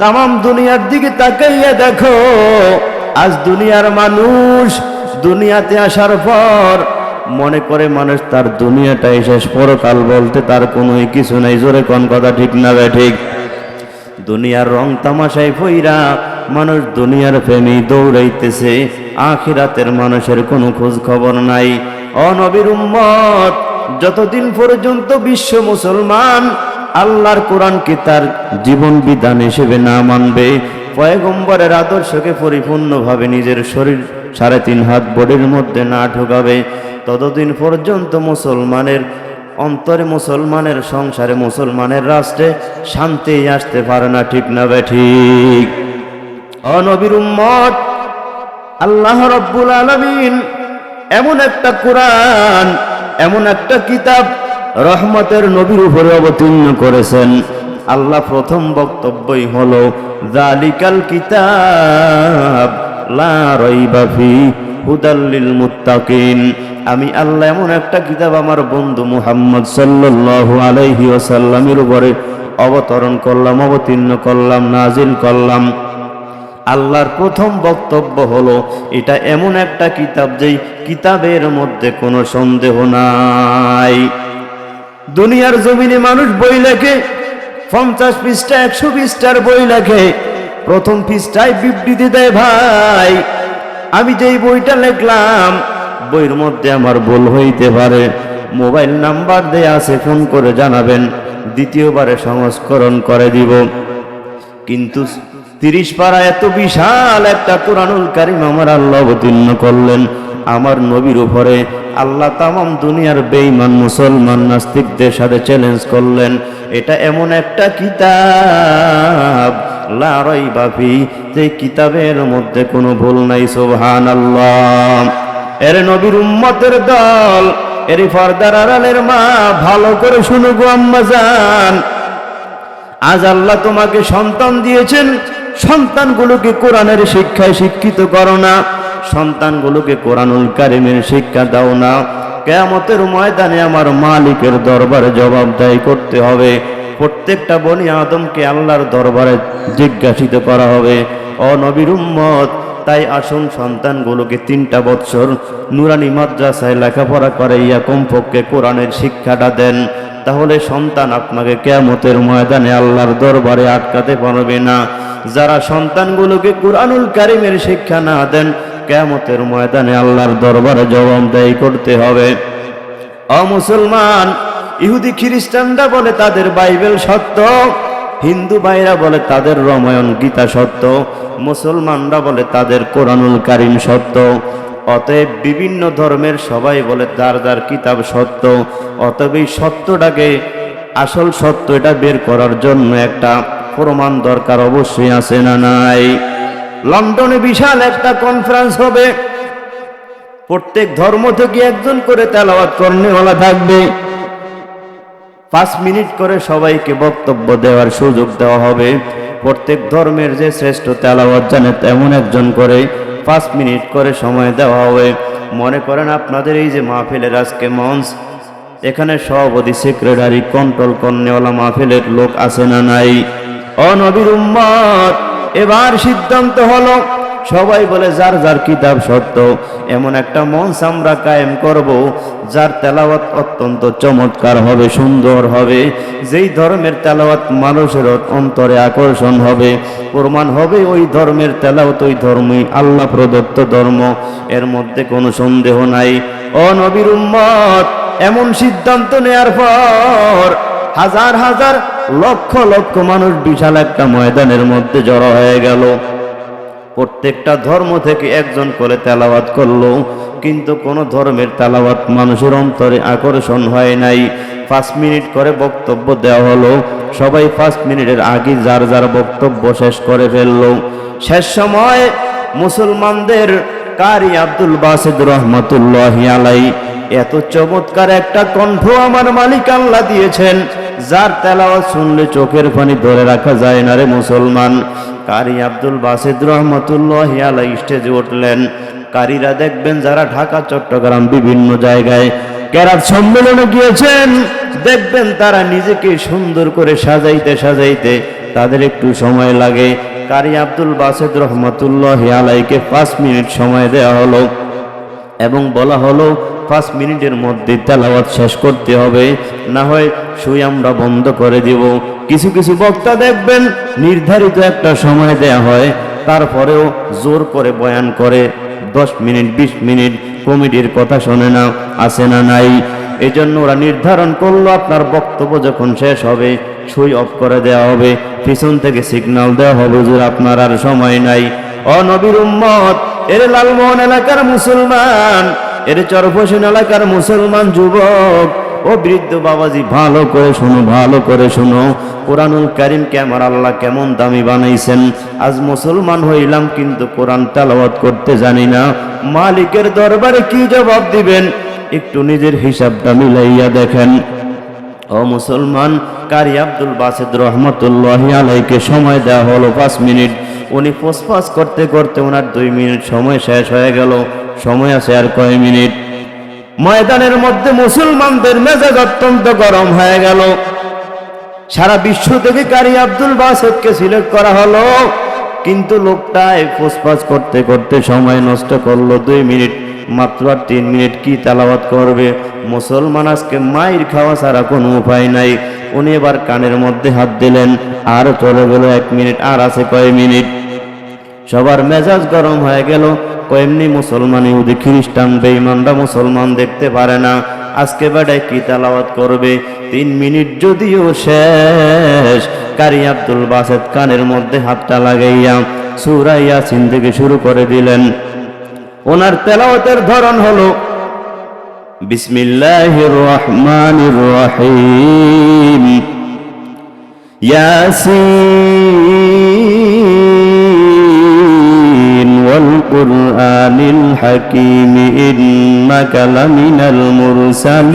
তাম দুনিয়ার দিকে তাকাইয়া দেখো, আজ দুনিয়ার মানুষ দুনিয়াতে আসার পর মনে করে মানুষ তার দুনিয়াটাই শেষ পরকাল বলতে তার কোনোই কিছু নাই। জোরে কোন কথা ঠিক না বে ঠিক? দুনিয়ার রং তামাশায় ফইরা মানুষ দুনিয়ার প্রেমী দৌড়াইতেছে, আখিরাতের মানুষের কোনো খোঁজ খবর নাই অনবীর উম্মত, যতদিন পর্যন্ত বিশ্ব মুসলমান আল্লাহর কোরআনকে তার জীবন বিধান হিসেবে না মানবে? পয়গম্বরের আদর্শকে পরিপূর্ণভাবে নিজের শরীর সাড়ে তিন হাত বডির মধ্যে না ঢোকাবে। ততদিন পর্যন্ত মুসলমানের অন্তরে মুসলমানের সংসারে মুসলমানের রাষ্ট্রে শান্তি আসতে পারে না, ঠিক না বে ঠিক? অনবীর আল্লাহ রব্বুল আলমিন এমন একটা কোরআন, এমন একটা কিতাব রহমতের নবীর উপরে অবতীর্ণ করেছেন। আল্লাহ প্রথম বক্তব্যই হল জালিকাল কিতাব লা রাইবা ফি হুদাল্লিল মুত্তাকিন। আমি আল্লাহ এমন একটা কিতাব আমার বন্ধু মুহাম্মদ সাল্লাল্লাহু আলাইহি ওয়াসাল্লামের উপরে অবতরণ করলাম, অবতীর্ণ করলাম, নাজিল করলাম। আল্লাহর প্রথম বক্তব্য হলো, এটা এমন একটা কিতাব যেই কিতাবের মধ্যে কোনো সন্দেহ নাই। দুনিয়ার জমিনে মানুষ বই লেখে, পঞ্চাশ পৃষ্ঠা, একশো পৃষ্ঠার বই লেখে। প্রথম পৃষ্ঠায় বিবৃতি দেয়, ভাই, আমি যেই বইটা লিখলাম, বইয়ের মধ্যে আমার ভুল হইতে পারে। মোবাইল নাম্বার দেয়া আছে, ফোন করে জানাবেন। দ্বিতীয়বারে সংস্করণ করে দিব। কিন্তু তিরিশ পাড়া এত বিশাল একটা কোরআনুল কারিম আমার আল্লাহ অবতীর্ণ করলেন। আমার নবীর উপরে আল্লাহ তামাম দুনিয়ার বেঈমান মুসলমান নাস্তিকদের সাথে চ্যালেঞ্জ করলেন। এটা এমন একটা কিতাব লারাই বাপি যে কিতাবের মধ্যে কোনো ভুল নাই সোহান আল্লাহ এর নবীর উম্মতের দল, এর ফর্দার আড়ালের মা, ভালো করে শুনুগো আম্মা যান আজ আল্লাহ তোমাকে সন্তান দিয়েছেন, সন্তানগুলোকে কোরআনের শিক্ষায় শিক্ষিত করো না। সন্তানগুলোকে কোরআনুল কারিমের শিক্ষা দাও না। কেয়ামতের ময়দানে আমার মালিকের দরবারে জবাবদাহি করতে হবে। প্রত্যেকটা বনি আদমকে আল্লাহর দরবারে জিজ্ঞাসিত করা হবে অনবীর উম্মত, তাই আসুন সন্তানগুলোকে তিনটা বৎসর নুরানি মাদ্রাসায় লেখাপড়া করে ইয়া কমপক্ষে কোরআনের শিক্ষাটা দেন। তাহলে সন্তান আপনাকে কেয়ামতের ময়দানে আল্লাহর দরবারে আটকাতে পারবে না। যারা সন্তানগুলোকে কোরআনুল কারিমের শিক্ষা না দেন কেয়ামতের ময়দানে আল্লাহর দরবারে জবাবদাহি করতে হবে। অমুসলমান ইহুদি খ্রিস্টানরা বলে তাদের বাইবেল সত্য, হিন্দু ভাইরা বলে তাদের রমায়ণ গীতা সত্য, মুসলমানরা বলে তাদের কোরআনুল কারিম সত্য। অতএব বিভিন্ন ধর্মের সবাই বলে যার যার কিতাব সত্য। অতএব এই সত্যটাকে, আসল সত্য এটা বের করার জন্য একটা প্রমাণ দরকার অবশ্যই আছে না নাই? লন্ডনে বিশাল একটা কনফারেন্স হবে। প্রত্যেক ধর্ম থেকে একজন করে তেলাওয়াত কর্নেওয়ালা থাকবে। পাঁচ মিনিট করে সবাইকে বক্তব্য দেওয়ার সুযোগ দেওয়া হবে। প্রত্যেক ধর্মের যে শ্রেষ্ঠ তেলাওয়াত জানে তেমন একজন করে পাঁচ মিনিট করে সময় দেওয়া হবে। মনে করেন আপনাদের এই যে মাহফিলের আজকে মঞ্চ, এখানে সভাপতি, সেক্রেটারি কন্ট্রোল কর্নেওয়ালা মাহফিলের লোক আছে না নাই? অনবীর উম্মত এবার সিদ্ধান্ত হলো, সবাই বলে, যার যার কিতাব সত্য, এমন একটা মঞ্চ আমরা কায়েম করব, যার তেলাওয়াত অত্যন্ত চমৎকার হবে, সুন্দর হবে। যেই ধর্মের তেলাওয়াত মানুষের অন্তরে আকর্ষণ হবে, প্রমাণ হবে ওই ধর্মের তেলাওয়াত, ওই ধর্মই আল্লাহ প্রদত্ত ধর্ম। এর মধ্যে কোনো সন্দেহ নাই। ও নবীর উম্মত, এমন সিদ্ধান্ত নেয়ার পর হাজার হাজার লক্ষ লক্ষ মানুষ বিশাল একটা ময়দানের মধ্যে জড়ো হয়ে গেল। প্রত্যেকটা ধর্ম থেকে একজন করে তেলাওয়াত করল, কিন্তু কোনো ধর্মের তেলাওয়াত মানুষের অন্তরে আকর্ষণ হয় নাই। পাঁচ মিনিট করে বক্তব্য দেওয়া হলো, সবাই পাঁচ মিনিটের আগে যার যার বক্তব্য শেষ করে ফেলল। শেষ সময় মুসলমানদের কারি আব্দুল বাসিদ রহমতুল্লাহ আলাই এত চমৎকার একটা কণ্ঠ আমার মালিক আল্লাহ দিয়েছেন, যার তেলাওয়াত শুনলে চোখের পানি ধরে রাখা যায় না রে মুসলমান। কারি আব্দুল বাসিদ রহমতুল্লাহ আলাই স্টেজে উঠলেন। কারীরা দেখবেন যারা ঢাকা, চট্টগ্রাম বিভিন্ন জায়গায় কেরাত সম্মেলনে গিয়েছেন, দেখবেন তারা নিজেকে সুন্দর করে সাজাইতে সাজাইতে তাদের একটু সময় লাগে। কারি আব্দুল বাসেদ রহমতুল্লাহ আলাইকে পাঁচ মিনিট সময় দেওয়া হলো এবং বলা হলো পাঁচ মিনিটের মধ্যে তেলাওয়াত শেষ করতে হবে। না হয় সুই আমরা বন্ধ করে দিব। কিছু কিছু বক্তা দেখবেন, নির্ধারিত একটা সময় দেয়া হয়, তারপরেও জোর করে বয়ান করে। দশ মিনিট, বিশ মিনিট, কমিটির কথা শোনে না, আসে না, নাই। এই জন্য ওরা নির্ধারণ করল, আপনার বক্তব্য যখন শেষ হবে, সুই অফ করে দেওয়া হবে। পিছন থেকে সিগন্যাল দেওয়া হবে যে আপনার আর সময় নাই। অনবীর উম্মত, এর লালমোহন এলাকার মুসলমান এর চরফসিন এলাকার মুসলমান যুবক। ও বৃদ্ধ বাবাজি, ভালো করে শোনো, ভালো করে শোনো। কোরআনুল কারিমকে আমার আল্লাহ কেমন দামি বানাইছেন? আজ মুসলমান হইলাম কিন্তু কোরআন তেলাওয়াত করতে জানি না। মালিকের দরবারে কি জবাব দিবেন? একটু নিজের হিসাবটা মিলাইয়া দেখেন। ও মুসলমান, কারি আব্দুল বাসেদ রহমতুল্লাহ আলাইকে সময় দেওয়া হলো পাঁচ মিনিট। উনি ফোসফাস করতে করতে ওনার দুই মিনিট সময় শেষ হয়ে গেল। সময় আছে আর কয় মিনিট? ময়দানের মধ্যে মুসলমানদের মেজাজ অত্যন্ত গরম হয়ে গেল। সারা বিশ্ব থেকে কারি আব্দুল বাসেদকে সিলেক্ট করা হলো। কিন্তু লোকটায় ফোসফাস করতে করতে সময় নষ্ট করল দুই মিনিট। মাত্র আর তিন মিনিট কি তালাবাত করবে? মুসলমান আজকে মায়ের খাওয়া ছাড়া কোনো উপায় নাই। উনি এবার কানের মধ্যে হাত দিলেন, আর চলে গেল এক মিনিট, আর আছে কয় মিনিট? সবার মেজাজ গরম হয়ে গেল। কয়েমনি মুসলমান ইহুদি, খ্রিস্টান, বেঈমানরা মুসলমান দেখতে পারে না। আজকে বেড়ায় কি তালাওয়াত করবে? তিন মিনিট যদিও শেষ, কারি আব্দুল বাসেদ কানের মধ্যে হাতটা লাগাইয়া সুরাইয়া সিন থেকে শুরু করে দিলেন। ওনার তেলাওয়াতের ধরন হলো, বিসমিল্লাহির রহমানির রহিম। ইয়াসিন ওয়াল কুরআনিল হাকিম, ইন্নাকা লামিনাল মুরসালিন।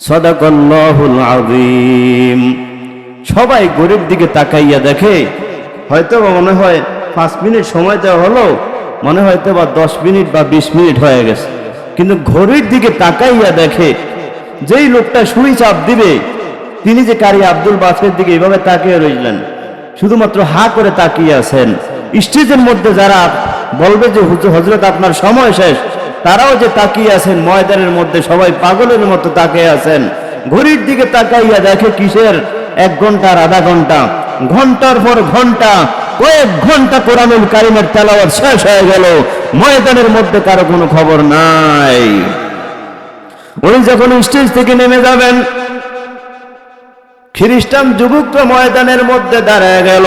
সদাকল্লাহুল আযীম। সবাই গরিব দিকে তাকাইয়া দেখে। হয়তো মনে হয় পাঁচ মিনিট সময় দেওয়া হলো, মনে হয়তো বা দশ মিনিট বা বিশ মিনিট হয়ে গেছে। কিন্তু ঘড়ির দিকে তাকাইয়া দেখে, যেই লোকটা সুই চাপ দিবে, তিনি যে কারি আব্দুল বাসের দিকে এইভাবে তাকিয়ে রইলেন, শুধুমাত্র হা করে তাকিয়ে আছেন। স্টেজের মধ্যে যারা বলবে যে হজরত আপনার সময় শেষ, তারাও যে তাকিয়ে আছেন, ময়দানের মধ্যে সবাই পাগলের মতো তাকিয়ে আছেন। ঘড়ির দিকে তাকাইয়া দেখে কিসের এক ঘণ্টা আর আধা ঘণ্টা। ঘণ্টার পর ঘণ্টা, কয়েক ঘণ্টা কোরআনুল কারিমের তেলাওয়াত শেষ হয়ে গেল। ময়দানের মধ্যে কারও কোনো খবর নাই। উনি যখন স্টেজ থেকে নেমে যাবেন, খ্রিস্টান যুবকরা ময়দানের মধ্যে দাঁড়ায় গেল।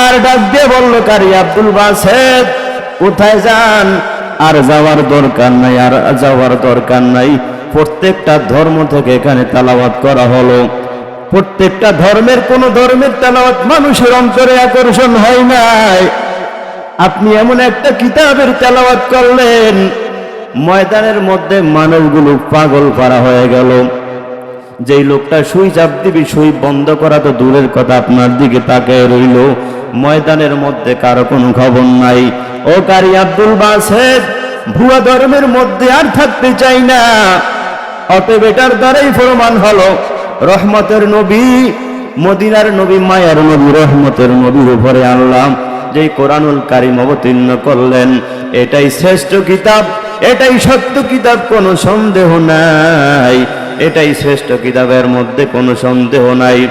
আর ডাক দিয়ে বলল, কারি আব্দুল বাসেদ, কোথায় যান? আর যাওয়ার দরকার নাই, আর যাওয়ার দরকার নাই। প্রত্যেকটা ধর্ম থেকে এখানে তালাবাত করা হলো। প্রত্যেকটা ধর্মের কোন ধর্মের তেলাওয়াত মানুষের অন্তরে আকর্ষণ হয় নাই। আপনি এমন একটা কিতাবের তেলাওয়াত করলেন, ময়দানের মধ্যে মানুষগুলো পাগল পারা হয়ে গেল। যেই লোকটা সুই চাপ দিবি, সুই বন্ধ করা তো দূরের কথা, আপনার দিকে তাকিয়ে রইল। ময়দানের মধ্যে কারও কোনো খবর নাই। ও কারি আব্দুল বাসেদ, ভুয়া ধর্মের মধ্যে আর থাকতে চাই না। অতএব এটার দ্বারাই প্রমাণ হলো রহমতের নবী, মদিনার নবী, মায়ার নবী, রহমতের নবীর উপরে আনলাম। যেই কোরআনুল কারিম অবতীর্ণ করলেন, এটাই শ্রেষ্ঠ কিতাব, এটাই সত্য কিতাব, কোনো সন্দেহ নাই। এটাই শ্রেষ্ঠ কিতাবের মধ্যে কোনো সন্দেহ নাই।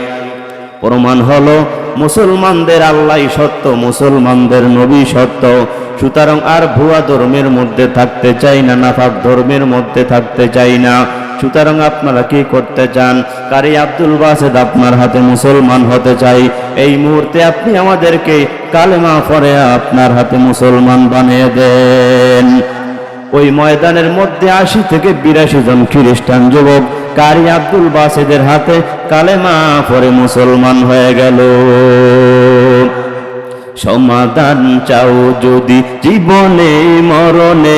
প্রমাণ হলো, মুসলমানদের আল্লাহ সত্য, মুসলমানদের নবী সত্য। সুতরাং আর ভুয়া ধর্মের মধ্যে থাকতে চাই না, নাফাক ধর্মের মধ্যে থাকতে চাই না। সুতরাং আপনারা কি করতে চান? কারি আব্দুল বাসেদ আপনার হাতে মুসলমান হতে চাই। এই মুহূর্তে আপনি আমাদেরকে কালেমা পরে আপনার হাতে মুসলমান বানিয়ে দেন। ওই ময়দানের মধ্যে আশি থেকে বিরাশি জন খ্রিস্টান যুবক কারি আব্দুল বাসেদের হাতে কালেমা পরে মুসলমান হয়ে গেল। সমাধান চাও যদি জীবনে, মরণে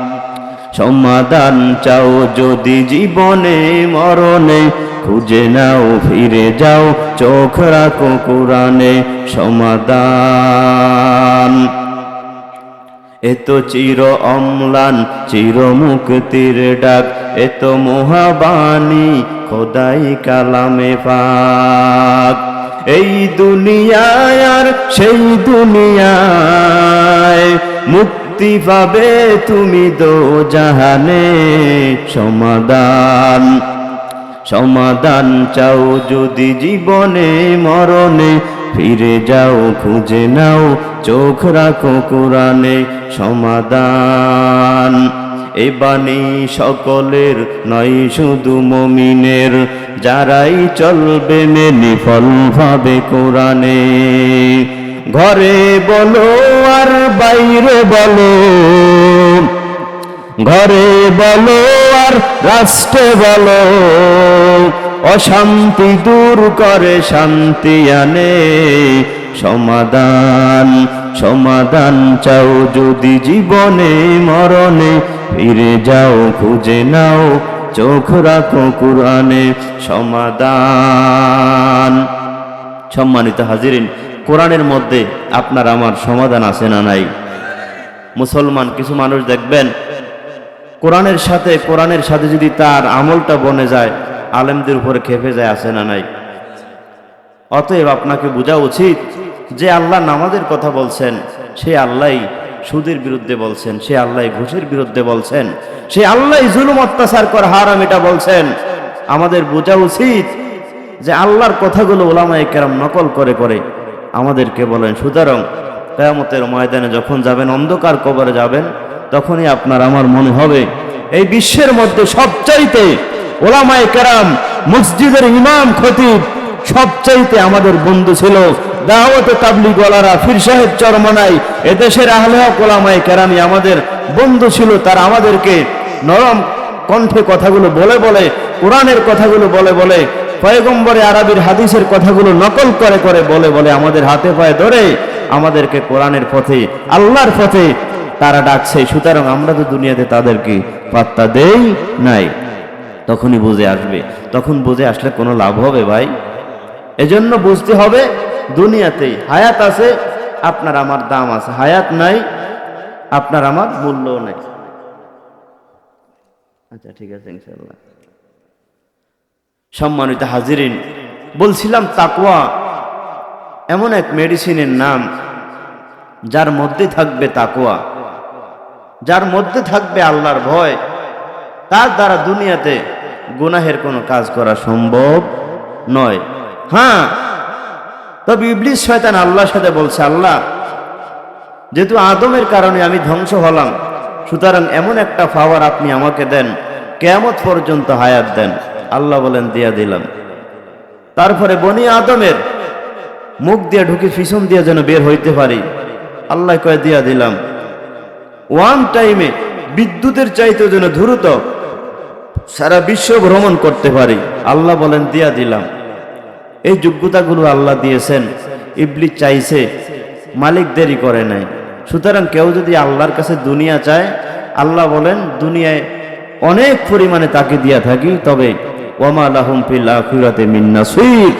সমাধান চাও যদি জীবনে মরণে, খুঁজে নাও, ফিরে যাও, চোখ রাখো কোরআনে সমাধান। এত চির অম্লান, চির মুক্তির ডাক এত মহাবাণী, খোদাই কালামে পাক। এই দুনিয়ায় আর সেই দুনিয়ায় মুক্তি পাবে তুমি দো জাহানে সমাধান সমাধান চাও যদি জীবনে মরণে, ফিরে যাও, খুঁজে নাও, চোখ রাখো কোরআনে সমাধান এ বাণী সকলের নয়, শুধু মমিনের, যারাই চলবে মেনে ফল ভাবে কোরআনে। ঘরে বলো আর বাইরে বলো, ঘরে বলো আর রাষ্ট্রে বলো, অশান্তি দূর করে শান্তি আনে। সমাধান সমাধান চাও যদি জীবনে মরণে, ফিরে যাও, খুঁজে নাও, চোখ রাখো কোরআনে সমাধান। সম্মানিত হাজিরিন কোরআনের মধ্যে আপনার আমার সমাধান আছে না নাই? মুসলমান, কিছু মানুষ দেখবেন, কোরআনের সাথে কোরআনের সাথে যদি তার আমলটা বনে যায়, আলেমদের উপরে খেপে যায়, আছে না নাই? অতএব আপনাকে বোঝা উচিত যে আল্লাহ নামাজের কথা বলছেন, সে আল্লাহ সুদের বিরুদ্ধে বলছেন, সে আল্লাহ ঘুষের বিরুদ্ধে বলছেন, সে আল্লাহ জুলুম, অত্যাচার কর হারাম এটা বলছেন। আমাদের বোঝা উচিত যে আল্লাহর কথাগুলো ওলামায়ে কেরাম নকল করে করে আমাদেরকে বলেন, সুতরাং কেয়ামতের ময়দানে যখন যাবেন, অন্ধকার কবরে যাবেন, তখনই আপনার আমার মনে হবে, এই বিশ্বের মধ্যে সবচাইতে ওলামায়ে কেরাম, মসজিদের ইমাম খতিব সবচাইতে আমাদের বন্ধু ছিল। দাওয়াতে তাবলিগ ওয়ালারা ফির সাহেব চরমনাই এদেশের আহলে ওলামায়ে কেরামি আমাদের বন্ধু ছিল, তারা আমাদেরকে নরম কণ্ঠে কথাগুলো বলে বলে, কোরআনের কথাগুলো বলে বলে পয়গম্বরে আরবির হাদিসের কথাগুলো নকল করে করে বলে বলে আমাদের হাতে পায়ে ধরে আমাদেরকে কোরআনের পথে, আল্লাহর পথে তারা ডাকছে। সুতরাং আমরা তো দুনিয়াতে তাদেরকে পাত্তা দেই নাই। তখনই বুঝে আসবে। তখন বুঝে আসলে কোনো লাভ হবে ভাই? এজন্য বুঝতে হবে দুনিয়াতেই হায়াত আছে, আপনার আমার দাম আছে। হায়াত নাই, আপনার আমার মূল্য নাই। আচ্ছা ঠিক আছে ইনশাল্লাহ সম্মানিত হাজিরিন, বলছিলাম তাকুয়া এমন এক মেডিসিনের নাম, যার মধ্যে থাকবে তাকুয়া যার মধ্যে থাকবে আল্লাহর ভয়, তার দ্বারা দুনিয়াতে গুনাহের কোনো কাজ করা সম্ভব নয়। হ্যাঁ তবে ইবলিস শয়তান আল্লাহর সাথে বলছে, আল্লাহ, যেহেতু আদমের কারণে আমি ধ্বংস হলাম, সুতরাং এমন একটা পাওয়ার আপনি আমাকে দেন, কেয়ামত পর্যন্ত হায়াত দেন। আল্লাহ বলেন, দিয়া দিলাম। তারপরে বনি আদমের মুখ দিয়ে ঢুকে পিছন দিয়ে যেন বের হইতে পারি। আল্লাহ কয়ে, দিয়া দিলাম। ওয়ান টাইমে বিদ্যুতের চাইতে যেন দ্রুত সারা বিশ্ব ভ্রমণ করতে পারি। আল্লাহ বলেন, দিয়া দিলাম। এই যোগ্যতাগুলো আল্লাহ দিয়েছেন। ইবলি চাইছে, মালিক দেরি করে নাই। সুতরাং কেউ যদি আল্লাহর কাছে দুনিয়া চায়, আল্লাহ বলেন, দুনিয়ায় অনেক পরিমাণে তাকে দিয়া থাকি, তবে ওমা লাহুম ফিল আখিরাতে মিন্না সুইর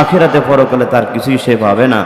আখিরাতে পরকালে তার কিছুই সে পাবে না।